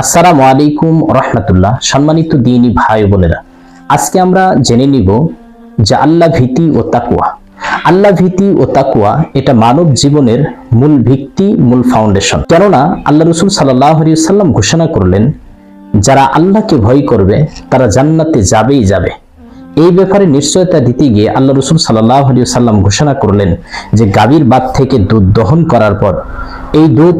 আসসালামু আলাইকুম রহমতুল্লাহ। সম্মানিত দিনী ভাই বোনেরা, আজকে আমরা জেনে নিব যে আল্লাহ ভীতি ও তাকুয়া আল্লাহ ভীতি ও তাকুয়া এটা মানব জীবনের মূল ভিত্তি, মূল ফাউন্ডেশন কেননা আল্লাহ রসুল সাল্লাহ সাল্লাম ঘোষণা করলেন, যারা আল্লাহকে ভয় করবে, তারা জান্নাতে যাবেই যাবে। এই ব্যাপারে নিশ্চয়তা দিতে গিয়ে আল্লাহ রসুল সাল্লাহ সাল্লাম ঘোষণা করলেন যে গাভীর বাদ থেকে দুধ দহন করার পর এই দুধ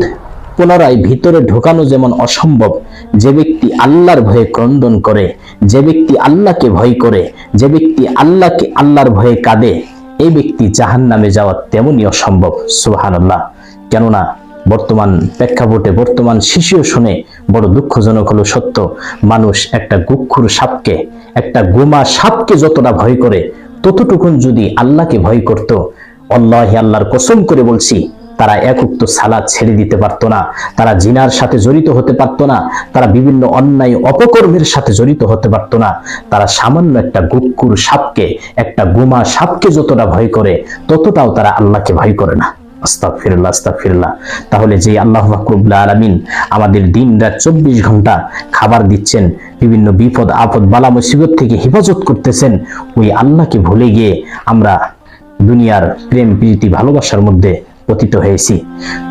পুনরায় ভিতরে ঢোকানো যেমন অসম্ভব, যে ব্যক্তি আল্লাহর ভয়ে ক্রন্দন করে, যে ব্যক্তি আল্লাহকে ভয় করে, যে ব্যক্তি আল্লাহকে আল্লাহর ভয়ে কাঁদে, এই ব্যক্তি জাহান নামে যাওয়া তেমনই অসম্ভব সুহান আল্লাহ কেননা বর্তমান প্রেক্ষাপটে, বর্তমান শিশুও শুনে বড় দুঃখজনক হলো সত্য, মানুষ একটা গুক্ষুর সাপকে, একটা গোমা সাপকে যতটা ভয় করে, ততটুকুন যদি আল্লাহকে ভয় করত, আল্লাহ আল্লাহর কসম করে বলছি তারা এক উক্ত সালাদ ছেড়ে দিতে পারতো না। তারা জিনার সাথে জড়িত হতে পারতো না। তারা বিভিন্ন অন্যায় অপকর্মের সাথে জড়িত হতে পারতো না। তারা সামান্য একটা গুক্কুর সাপকে, একটা গুমা সাপকে যতটা ভয় করে, ততটাও তারা আল্লাহকে ভয় করে না। তাহলে যে আল্লাহ ফাকরুল্লাহ আলমিন আমাদের দিন রাত চব্বিশ ঘণ্টা খাবার দিচ্ছেন, বিভিন্ন বিপদ, আপদ, বালা, মুসিবত থেকে হেফাজত করতেছেন, ওই আল্লাহকে ভুলে গিয়ে আমরা দুনিয়ার প্রেম, প্রীতি, ভালোবাসার মধ্যে পতিত হয়েছি।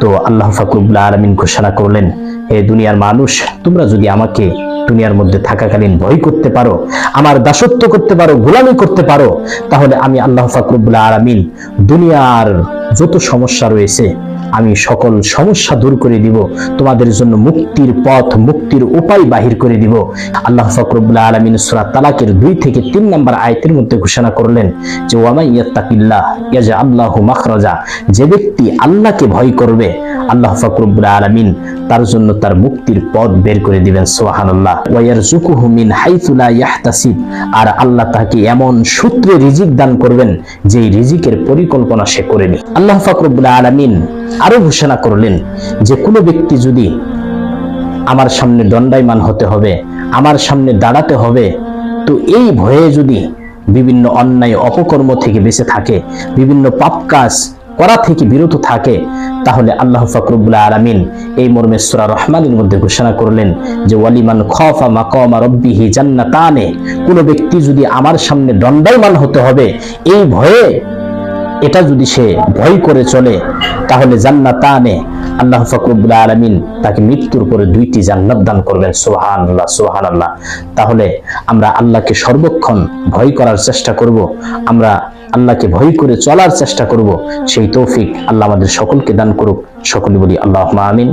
তো আল্লাহ ফাকরুল্লাহ আলমিন ঘোষণা করলেন, হে দুনিয়ার মানুষ, তোমরা যদি আমাকে দুনিয়ার মধ্যে থাকাকালীন ভয় করতে পারো, আমার দাসত্ব করতে পারো, গোলামি করতে পারো, তাহলে আমি আল্লাহ ফাকরুল্লাহ আলমিন দুনিয়ার যত সমস্যা রয়েছে, আমি সকল সমস্যা দূর করে দিব। তোমাদের জন্য মুক্তির পথ, মুক্তির উপায় বাহির করে দিব। আল্লাহ ফকরবুল্লাহ আলমিন সুরা তালাকের দুই থেকে তিন নম্বর আয়তের মধ্যে ঘোষণা করলেন যে ওয়ামাই ইয়াত্তাকিল্লাহ ইয়াজা আল্লাহ মাখরাজা যে ব্যক্তি আল্লাহকে ভয় করবে আল্লাহ ফকরবুল্লাহ আলমিন তার জন্য তার মুক্তির পথ বের করে দিবেন সোহানুল্লাহ ওয়ারজুকুহু মিন হাইথু লা ইয়াহতাসিব। আর আল্লাহ তাকে এমন সূত্রে রিজিক দান করবেন, যেই রিজিকের পরিকল্পনা সে করেনি। আল্লাহ ফকরবুল্লাহ আলমিন আরও ঘোষণা করলেন যে, কোনো ব্যক্তি যদি আমার সামনে দণ্ডায়মান হতে হবে, আমার সামনে দাঁড়াতে হবে, তো এই ভয়ে যদি বিভিন্ন অন্যায় অপকর্ম থেকে বেঁচে থাকে, বিভিন্ন পাপ কাজ করা থেকে বিরত থাকে, তাহলে আল্লাহ ফাকরুবুল্লাহ আলমিন এই মর্মে সুরা রহমানের মধ্যে ঘোষণা করলেন যে, ওয়ালিমান খফা মাকমা রব্বিহি জান্নাতানে কোনো ব্যক্তি যদি আমার সামনে দণ্ডায়মান হতে হবে, এই ভয়ে, এটা যদি সে ভয় করে চলে, তাহলে জান্নাতানে আল্লাহ ফকরুবুল আলমিন তাকে মৃত্যুর পরে দুইটি জান্নাত দান করবেন সোহান আল্লাহ সোহান আল্লাহ তাহলে আমরা আল্লাহকে সর্বক্ষণ ভয় করার চেষ্টা করব, আমরা আল্লাহকে ভয় করে চলার চেষ্টা করব। সেই তৌফিক আল্লাহ আমাদের সকলকে দান করুক। সকলে বলি আল্লাহ আমিন।